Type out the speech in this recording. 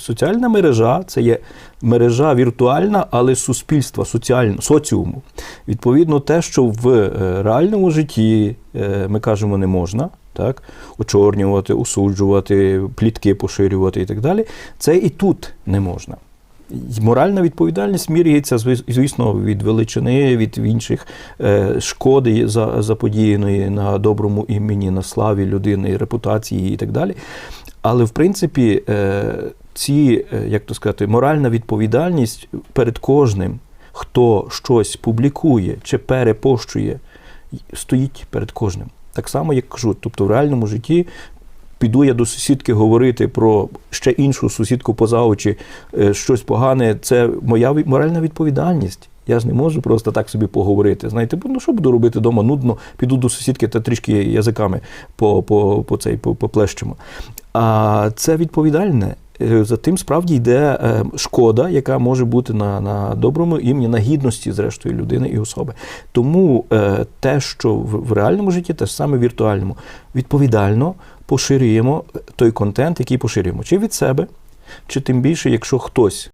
Соціальна мережа це є мережа віртуальна, але суспільства, соціального, соціуму. Відповідно, те, що в е, реальному житті е, ми кажемо не можна, так, очорнювати, осуджувати, плітки поширювати і так далі, це і тут не можна. Моральна відповідальність міряється, звісно, від величини, від інших е, шкоди заподіяної на доброму імені, на славі людини, репутації і так далі. Але в принципі, ці, е, як то сказати, моральна відповідальність перед кожним, хто щось публікує чи перепощує, стоїть перед кожним. Так само, як кажу, тобто в реальному житті. Піду я до сусідки говорити про ще іншу сусідку поза очі, е, щось погане. Це моя моральна відповідальність. Я ж не можу просто так собі поговорити. Знаєте, ну що буду робити вдома? Нудно, піду до сусідки та трішки язиками по, по, по цей по, поплещемо. А це відповідальне. Е, За тим справді йде е, шкода, яка може бути на, на доброму імені, на гідності, зрештою, людини і особи. Тому е, те, що в, реальному житті, те ж саме в віртуальному, відповідально поширюємо той контент, який поширюємо, чи від себе, чи тим більше, якщо хтось